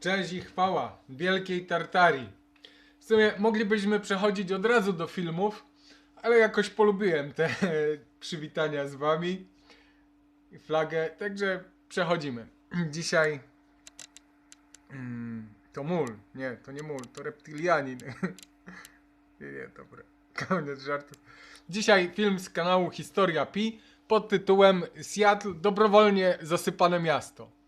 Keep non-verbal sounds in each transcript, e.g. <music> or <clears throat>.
Cześć i chwała Wielkiej Tartarii. W sumie moglibyśmy przechodzić od razu do filmów, ale jakoś polubiłem te <laughs> przywitania z wami i flagę, także przechodzimy. <clears throat> Dzisiaj mm, to mól, nie, to nie mól, to reptilianin. <laughs> nie, nie, dobra, <laughs> koniec żartów. Dzisiaj film z kanału Historia Pi pod tytułem Seattle dobrowolnie zasypane miasto.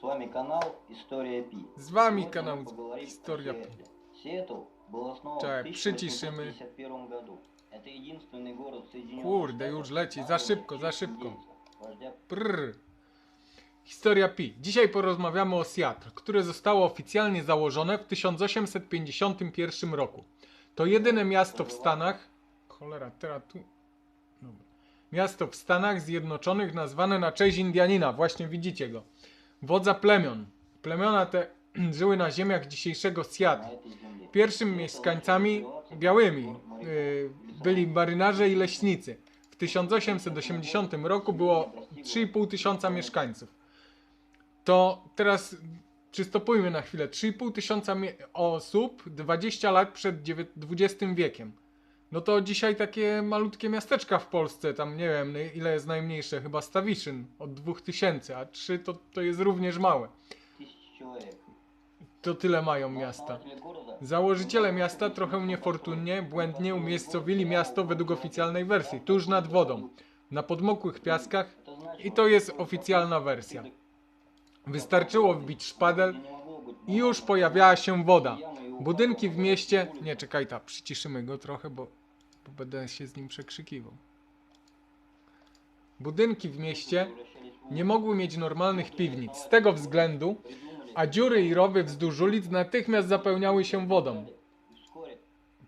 С вами канал История Пи. З вами Сегодня канал мы поговорим История о Пи. Сиэтле. Сиэтл был основан Так, в przyciszymy. 1851 году. Это единственный город Соединенных Kurde, Штатов, już leci, za названный szybko, в za честь szybko. индейца, вождя Prrr. Historia Pi. Dzisiaj porozmawiamy o Seattle, które zostało oficjalnie założone w 1851 roku. To jedyne miasto w Stanach. Cholera, teraz tu. Dobra. Miasto w Stanach Zjednoczonych nazwane na cześć Indianina. Właśnie widzicie go. Wodza plemion. Plemiona te <clears throat> żyły na ziemiach dzisiejszego Siad. Pierwszymi mieszkańcami białymi y, byli marynarze i leśnicy. W 1880 roku było 3,5 tysiąca mieszkańców. To teraz przystopujmy na chwilę. 3,5 tysiąca osób 20 lat przed XX wiekiem. No to dzisiaj takie malutkie miasteczka w Polsce, tam nie wiem ile jest najmniejsze, chyba Stawiszyn od 2000, a 3 to, to jest również małe. To tyle mają miasta. Założyciele miasta trochę niefortunnie, błędnie umiejscowili miasto według oficjalnej wersji, tuż nad wodą, na podmokłych piaskach i to jest oficjalna wersja. Wystarczyło wbić szpadel i już pojawiała się woda. Budynki w mieście... Nie, czekaj, ta, przyciszymy go trochę, bo bo będę się z nim przekrzykiwał. Budynki w mieście nie mogły mieć normalnych piwnic z tego względu, a dziury i rowy wzdłuż ulic natychmiast zapełniały się wodą.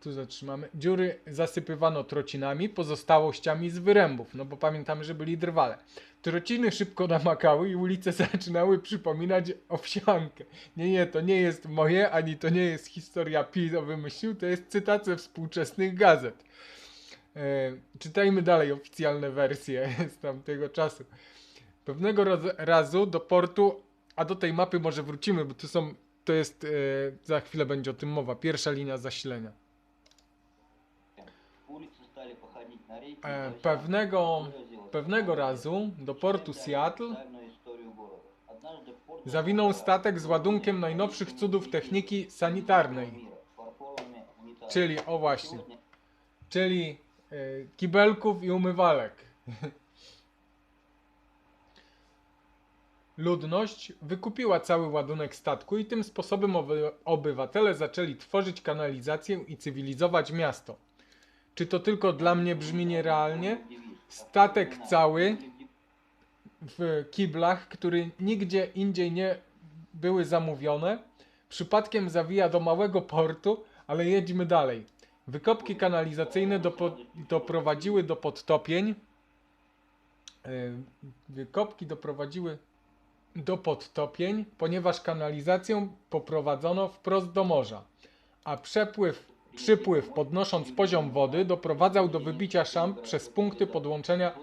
Tu zatrzymamy. Dziury zasypywano trocinami, pozostałościami z wyrębów, no bo pamiętamy, że byli drwale. Trociny szybko namakały i ulice <laughs> zaczynały przypominać owsiankę. Nie, nie, to nie jest moje, ani to nie jest historia Pi, to wymyślił, to jest cytacja współczesnych gazet. E, czytajmy dalej oficjalne wersje <laughs> z tamtego czasu. Pewnego razu do portu, a do tej mapy może wrócimy, bo tu są, to jest, e, za chwilę będzie o tym mowa, pierwsza linia zasilenia. E, pewnego, pewnego razu do portu Seattle zawinął statek z ładunkiem najnowszych cudów techniki sanitarnej. Czyli, o właśnie, czyli kibelków i umywalek. Ludność wykupiła cały ładunek statku i tym sposobem oby, obywatele zaczęli tworzyć kanalizację i cywilizować miasto. Czy to tylko dla mnie brzmi nierealnie? Statek cały w kiblach, który nigdzie indziej nie były zamówione, przypadkiem zawija do małego portu, ale jedźmy dalej. Wykopki kanalizacyjne dopo, doprowadziły do podtopień. Yy, Wykopki doprowadziły do podtopień, ponieważ kanalizację poprowadzono wprost do morza, a przepływ, przypływ podnosząc poziom wody doprowadzał do wybicia szamp przez punkty podłączenia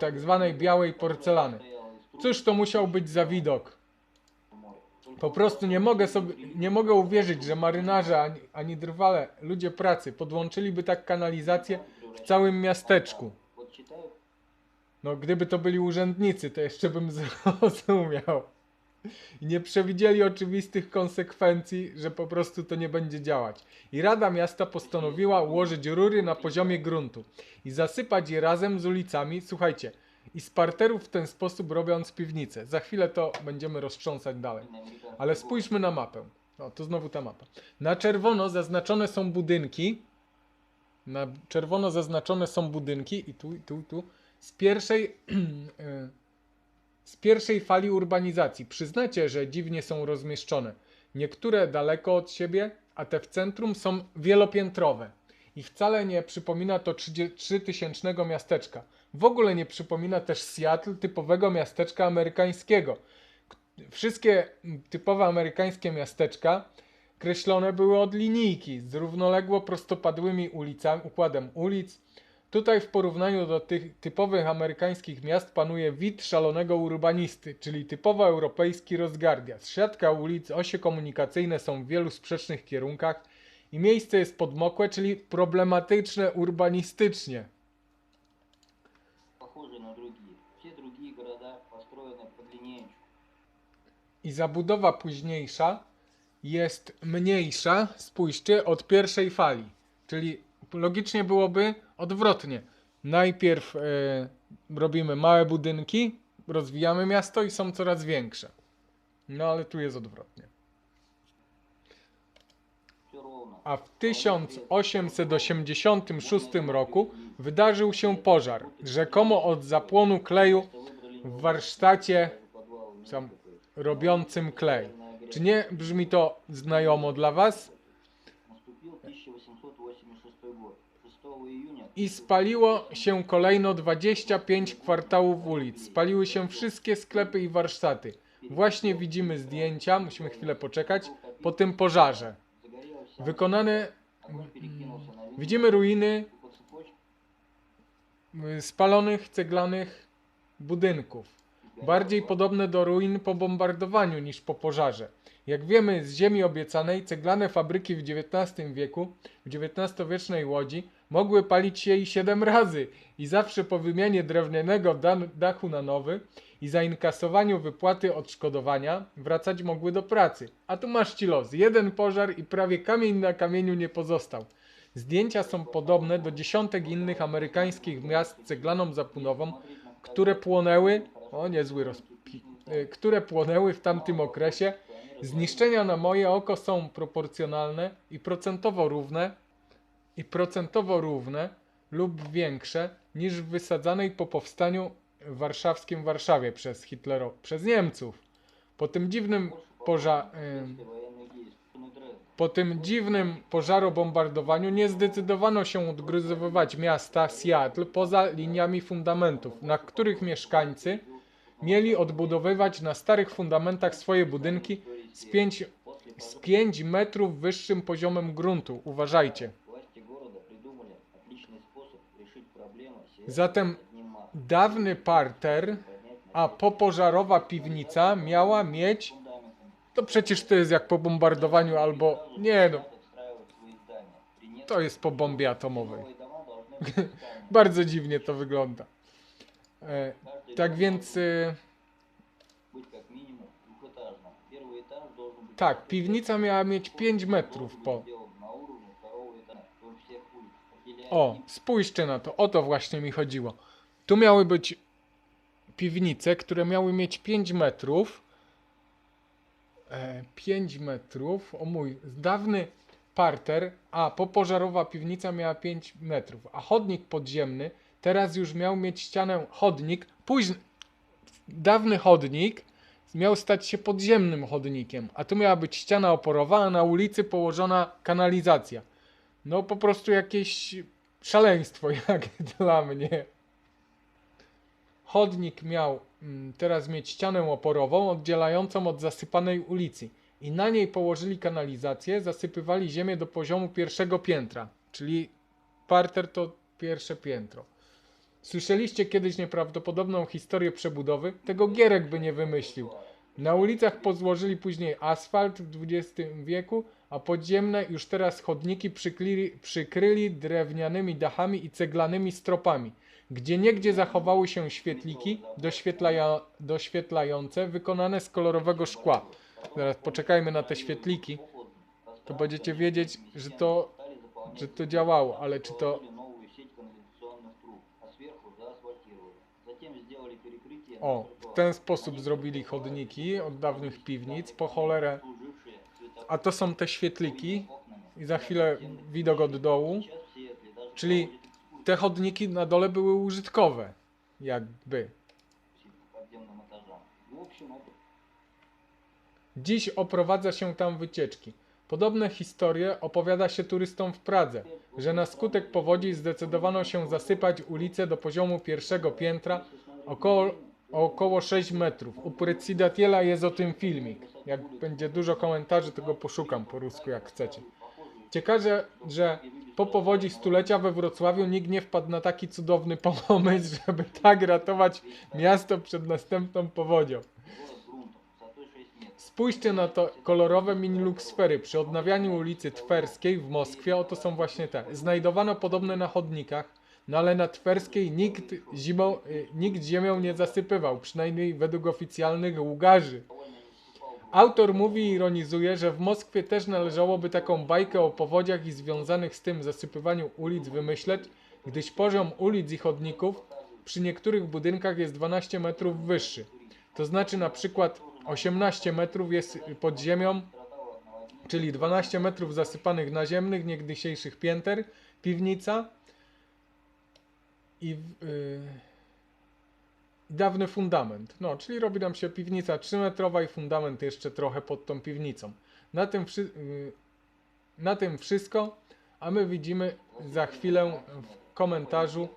tak zwanej białej porcelany. Cóż to musiał być za widok? Po prostu nie mogę sobie, nie mogę uwierzyć, że marynarze ani, ani drwale, ludzie pracy, podłączyliby tak kanalizację w całym miasteczku. No, gdyby to byli urzędnicy, to jeszcze bym <laughs> zrozumiał. I nie przewidzieli oczywistych konsekwencji, że po prostu to nie będzie działać. I Rada Miasta postanowiła ułożyć rury na poziomie gruntu i zasypać je razem z ulicami. Słuchajcie, i z parterów w ten sposób robiąc piwnicę. Za chwilę to będziemy roztrząsać dalej. Ale spójrzmy na mapę. O, to znowu ta mapa. Na czerwono zaznaczone są budynki. Na czerwono zaznaczone są budynki i tu, i tu, i tu. Z pierwszej, <clears throat> z pierwszej fali urbanizacji. Przyznacie, że dziwnie są rozmieszczone. Niektóre daleko od siebie, a te w centrum są wielopiętrowe. I wcale nie przypomina to 3000 miasteczka. W ogóle nie przypomina też Seattle typowego miasteczka amerykańskiego wszystkie typowe amerykańskie miasteczka kreślone były od linijki z równoległo prostopadłymi ulicami, układem ulic, Tutaj w porównaniu do tych typowych amerykańskich miast panuje wid szalonego urbanisty, czyli typowo europejski rozgardias. Siatka ulic, osie komunikacyjne są w wielu sprzecznych kierunkach i miejsce jest podmokłe, czyli problematyczne urbanistycznie. Похожи на другие. Все другие города построены по длиннее. I zabudowa późniejsza jest mniejsza, spójrzcie, od pierwszej fali. Czyli logicznie byłoby odwrotnie. Najpierw e, robimy małe budynki, rozwijamy miasto i są coraz większe. No ale tu jest odwrotnie. a w 1886 roku wydarzył się pożar, rzekomo od zapłonu kleju w warsztacie tam, robiącym klej. Czy nie brzmi to znajomo dla Was? I spaliło się kolejno 25 kwartałów ulic. Spaliły się wszystkie sklepy i warsztaty. Właśnie widzimy zdjęcia, musimy chwilę poczekać, po tym pożarze. Wykonane... Mm, widzimy ruiny spalonych, ceglanych budynków. Bardziej podobne do ruin po bombardowaniu niż po pożarze. Jak wiemy z ziemi obiecanej, ceglane fabryki w XIX wieku, w XIX-wiecznej Łodzi mogły palić się i 7 razy i zawsze po wymianie drewnianego dachu na nowy i zainkasowaniu wypłaty odszkodowania wracać mogły do pracy. A tu masz ci los. Jeden pożar i prawie kamień na kamieniu nie pozostał. Zdjęcia są podobne do dziesiątek innych amerykańskich miast ceglaną zapunową, które płonęły, o niezły rozpi, y, które płonęły w tamtym okresie. Zniszczenia na moje oko są proporcjonalne i procentowo równe i procentowo równe lub większe niż w wysadzanej po powstaniu warszawskim Warszawie przez Hitlero, przez Niemców. Po tym dziwnym poża... Po tym dziwnym pożarobombardowaniu nie zdecydowano się odgryzowywać miasta Seattle poza liniami fundamentów, na których mieszkańcy mieli odbudowywać na starych fundamentach swoje budynki z z 5 metrów wyższym poziomem gruntu. Uważajcie. Zatem dawny parter, a popożarowa piwnica miała mieć... To przecież to jest jak po bombardowaniu albo... Nie no. To jest po bombie atomowej. <laughs> Bardzo dziwnie to wygląda. E, tak więc... E, tak, piwnica miała mieć 5 metrów po o, spójrzcie na to, o to właśnie mi chodziło. Tu miały być piwnice, które miały mieć 5 metrów. E, 5 metrów, o mój, dawny parter, a popożarowa piwnica miała 5 metrów, a chodnik podziemny teraz już miał mieć ścianę chodnik, Później dawny chodnik miał stać się podziemnym chodnikiem, a tu miała być ściana oporowa, a na ulicy położona kanalizacja. No po prostu jakieś szaleństwo <laughs> jak dla mnie. Chodnik miał mm, teraz mieć ścianę oporową oddzielającą od zasypanej ulicy i na niej położyli kanalizację, zasypywali ziemię do poziomu pierwszego piętra, czyli parter to pierwsze piętro. Słyszeliście kiedyś nieprawdopodobną historię przebudowy? Tego Gierek by nie wymyślił. Na ulicach pozłożyli później asfalt w XX wieku, a podziemne już teraz chodniki przykryli, przykryli drewnianymi dachami i ceglanymi stropami. Gdzie niegdzie zachowały się świetliki doświetlaja, doświetlające wykonane z kolorowego szkła. Zaraz poczekajmy na te świetliki, to będziecie wiedzieć, że to, że to działało, ale czy to... O, w ten sposób zrobili chodniki od dawnych piwnic, po cholerę a to są te świetliki i za chwilę widok od dołu. Czyli te chodniki na dole były użytkowe, jakby. Dziś oprowadza się tam wycieczki. Podobne historie opowiada się turystom w Pradze, że na skutek powodzi zdecydowano się zasypać ulicę do poziomu pierwszego piętra około, około 6 metrów. U Precidatiela jest o tym filmik. Jak będzie dużo komentarzy, to go poszukam po rusku, jak chcecie. Ciekawe, że po powodzi stulecia we Wrocławiu nikt nie wpadł na taki cudowny pomysł, żeby tak ratować miasto przed następną powodzią. Spójrzcie na to kolorowe mini-luksfery. Przy odnawianiu ulicy Twerskiej w Moskwie, oto są właśnie te. Znajdowano podobne na chodnikach, no ale na Twerskiej nikt, zimą, y, nikt ziemią nie zasypywał, przynajmniej według oficjalnych łgarzy. Autor mówi i ironizuje, że w Moskwie też należałoby taką bajkę o powodziach i związanych z tym zasypywaniu ulic wymyśleć, gdyż poziom ulic i chodników przy niektórych budynkach jest 12 metrów wyższy. To znaczy na przykład 18 metrów jest pod ziemią, czyli 12 metrów zasypanych naziemnych, niegdysiejszych pięter, piwnica i yy, dawny fundament. No, czyli robi nam się piwnica 3-metrowa i fundament jeszcze trochę pod tą piwnicą. Na tym, y, na tym wszystko, a my widzimy za chwilę w komentarzu.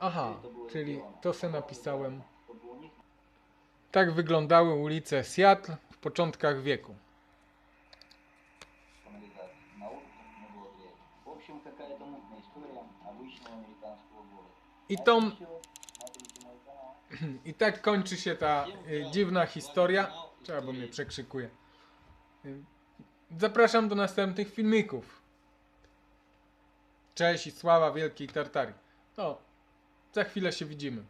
Aha, czyli to se napisałem. Tak wyglądały ulice Seattle w początkach wieku. I tą i tak kończy się ta y, dziwna historia. Trzeba, bo mnie przekrzykuje. Y, zapraszam do następnych filmików. Cześć i sława Wielkiej Tartarii. To za chwilę się widzimy.